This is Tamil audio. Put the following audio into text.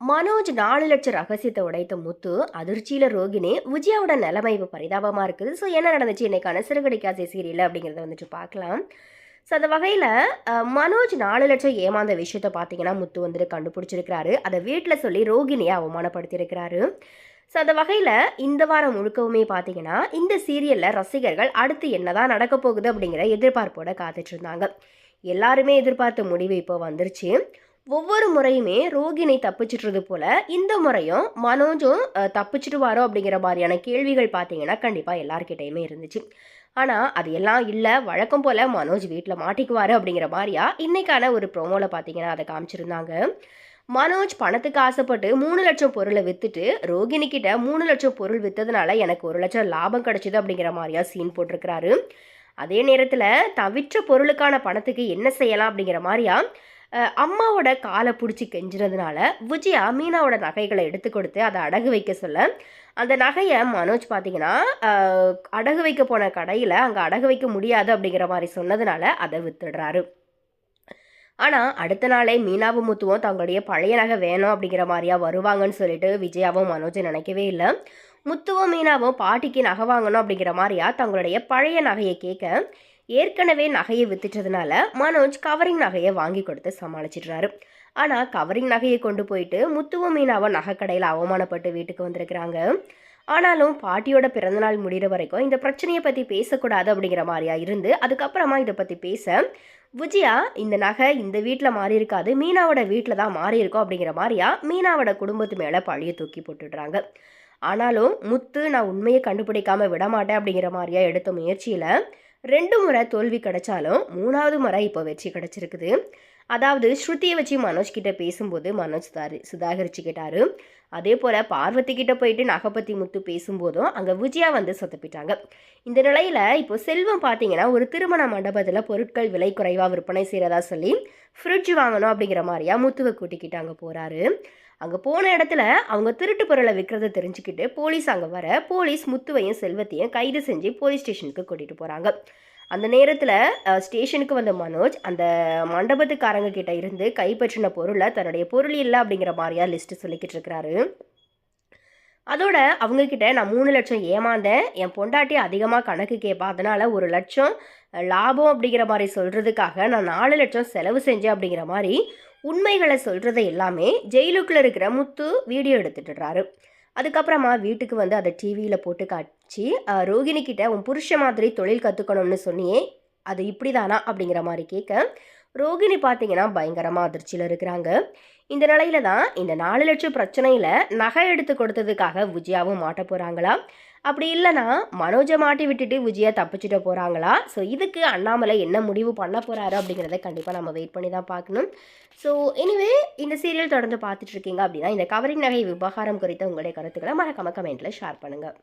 மனோஜ் நாலு லட்சம் ரகசியத்தை உடைத்த முத்து அதிர்ச்சியில ரோகிணி விஜயாவோட நிலைமை இப்போ பரிதாபமாக இருக்குது. ஸோ என்ன நடந்துச்சு? இன்னைக்கான சிறுகடிக்காசை சீரியல் அப்படிங்கிறத வந்துட்டு பார்க்கலாம். ஸோ அந்த வகையில் மனோஜ் நாலு லட்சம் ஏமாந்த விஷயத்த பார்த்தீங்கன்னா முத்து வந்துட்டு கண்டுபிடிச்சிருக்கிறாரு. அதை வீட்டில் சொல்லி ரோகிணியை அவமானப்படுத்தியிருக்கிறாரு. ஸோ அந்த வகையில் இந்த வாரம் முழுக்கவுமே பார்த்தீங்கன்னா இந்த சீரியலில் ரசிகர்கள் அடுத்து என்னதான் நடக்க போகுது அப்படிங்கிற எதிர்பார்ப்போட காத்துட்ருந்தாங்க எல்லாருமே எதிர்பார்த்த முடிவு இப்போ வந்துருச்சு. ஒவ்வொரு முறையுமே ரோகிணி தப்பிச்சிட்றது போல இந்த முறையும் மனோஜும் தப்பிச்சிடுவாரோ அப்படிங்கிற மாதிரியான கேள்விகள் பார்த்தீங்கன்னா கண்டிப்பாக எல்லார்கிட்டையுமே இருந்துச்சு. ஆனால் அது எல்லாம் இல்லை. வழக்கம் போல் மனோஜ் வீட்டில் மாட்டிக்குவார் அப்படிங்கிற மாதிரியா இன்னைக்கான ஒரு ப்ரோமோவில் பார்த்தீங்கன்னா அதை காமிச்சிருந்தாங்க. மனோஜ் பணத்துக்கு ஆசைப்பட்டு மூணு லட்சம் பொருளை வித்துட்டு ரோகிணி கிட்ட மூணு லட்சம் பொருள் வித்ததுனால எனக்கு ஒரு லட்சம் லாபம் கிடச்சிது அப்படிங்கிற மாதிரியா சீன் போட்டிருக்கிறாரு. அதே நேரத்தில் தவிற்ற பொருளுக்கான பணத்துக்கு என்ன செய்யலாம் அப்படிங்கிற மாதிரியா அம்மாவோட காலை பிடிச்சி கெஞ்சினதுனால விஜயா மீனாவோட நகைகளை எடுத்து கொடுத்து அதை அடகு வைக்க சொல்ல. அந்த நகையை மனோஜ் பார்த்தீங்கன்னா அடகு வைக்க போன கடையில் அங்கே அடகு வைக்க முடியாது அப்படிங்கிற மாதிரி சொன்னதுனால அதை வித்துடுறாரு. ஆனால் அடுத்த நாளே மீனாவும் முத்துவும் தங்களுடைய பழைய நகை வேணும் அப்படிங்கிற மாதிரியா வருவாங்கன்னு சொல்லிட்டு விஜயாவும் மனோஜும் நினைக்கவே இல்லை. முத்துவும் மீனாவும் பாட்டிக்கு நகை வாங்கணும் அப்படிங்கிற மாதிரியா தங்களுடைய பழைய நகையை கேட்க ஏற்கனவே நகையை வித்துட்டதுனால மனோஜ் கவரிங் நகையை வாங்கி கொடுத்து சமாளிச்சிடுறாரு. ஆனால் கவரிங் நகையை கொண்டு போயிட்டு முத்துவும் மீனாவை நகைக்கடையில் அவமானப்பட்டு வீட்டுக்கு வந்திருக்கிறாங்க. ஆனாலும் பாட்டியோட பிறந்தநாள் முடிகிற வரைக்கும் இந்த பிரச்சனையை பற்றி பேசக்கூடாது அப்படிங்கிற மாதிரியா இருந்து அதுக்கப்புறமா இதை பற்றி பேச விஜயா இந்த நகை இந்த வீட்டில் மாறி இருக்காது மீனாவோட வீட்டில் தான் மாறி இருக்கும் அப்படிங்கிற மாதிரியா மீனாவோட குடும்பத்து மேலே பழிய தூக்கி போட்டுடுறாங்க. ஆனாலும் முத்து நான் உண்மையை கண்டுபிடிக்காமல் விட மாட்டேன் அப்படிங்கிற மாதிரியா எடுத்த முயற்சியில் ரெண்டு முறை தோல்வி கிடைச்சாலும் மூணாவது முறை இப்போ வெற்றி கிடைச்சிருக்குது. அதாவது ஸ்ருதியை வச்சு மனோஜ் கிட்ட பேசும்போது மனோஜ் சுதாரி சுதாகரிச்சுக்கிட்டாரு. அதே போல் பார்வதி கிட்ட போயிட்டு நகப்பத்தி முத்து பேசும்போதும் அங்கே விஜயா வந்து சொத்தப்பிட்டாங்க இந்த நிலையில் இப்போ செல்வம் பார்த்தீங்கன்னா ஒரு திருமண மண்டபத்தில் பொருட்கள் விலை குறைவாக விற்பனை செய்கிறதா சொல்லி ஃப்ரிட்ஜ் வாங்கணும் அப்படிங்கிற மாதிரியா முத்துவை கூட்டிக்கிட்டு அங்கே போகிறாரு அங்கே போன இடத்துல அவங்க திருட்டு பொருளை விற்கிறத தெரிஞ்சுக்கிட்டு போலீஸ் அங்கே வர போலீஸ் முத்துவையும் செல்வத்தையும் கைது செஞ்சு போலீஸ் ஸ்டேஷனுக்கு கூட்டிகிட்டு போகிறாங்க அந்த நேரத்தில் ஸ்டேஷனுக்கு வந்த மனோஜ் அந்த மண்டபத்துக்காரங்க கிட்ட இருந்து கைப்பற்றின பொருளை தன்னுடைய பொருள் இல்லை அப்படிங்கிற மாதிரியா லிஸ்ட்டு சொல்லிக்கிட்டு இருக்கிறாரு. அதோட அவங்கக்கிட்ட நான் மூணு லட்சம் ஏமாந்தேன் என் பொண்டாட்டி அதிகமாக கணக்கு கேட்பா அதனால் ஒரு லட்சம் லாபம் அப்படிங்கிற மாதிரி சொல்கிறதுக்காக நான் நாலு லட்சம் செலவு செஞ்சேன் அப்படிங்கிற மாதிரி உண்மைகளை சொல்கிறத எல்லாமே ஜெயிலுக்குள்ளே இருக்கிற முத்து வீடியோ எடுத்துட்டுறாரு. அதுக்கப்புறமா வீட்டுக்கு வந்து அதை டிவியில் போட்டு காட்சி ரோகிணிக்கிட்ட உன் புருஷ மாதிரி தொழில் கற்றுக்கணும்னு சொன்னியே அது இப்படி தானா அப்படிங்கிற மாதிரி கேட்க ரோகிணி பார்த்தீங்கன்னா பயங்கரமாக அதிர்ச்சியில் இருக்கிறாங்க. இந்த நிலையில தான் இந்த நாலு லட்சம் பிரச்சனையில் நகை எடுத்து கொடுத்ததுக்காக விஜயாவும் மாட்ட போகிறாங்களா அப்படி இல்லைன்னா மனோஜை மாட்டி விட்டுட்டு விஜயா தப்பிச்சுட்டு போகிறாங்களா ஸோ இதுக்கு அண்ணாமலை என்ன முடிவு பண்ண போகிறாரு அப்படிங்கிறத கண்டிப்பாக நம்ம வெயிட் பண்ணி தான் பார்க்கணும். ஸோ எனிவே இந்த சீரியல் தொடர்ந்து பார்த்துட்ருக்கீங்க அப்படின்னா இந்த கவரிங் நகை விவகாரம் குறித்த உங்களுடைய கருத்துக்களை மறக்காம கமெண்ட்டில் ஷேர் பண்ணுங்கள்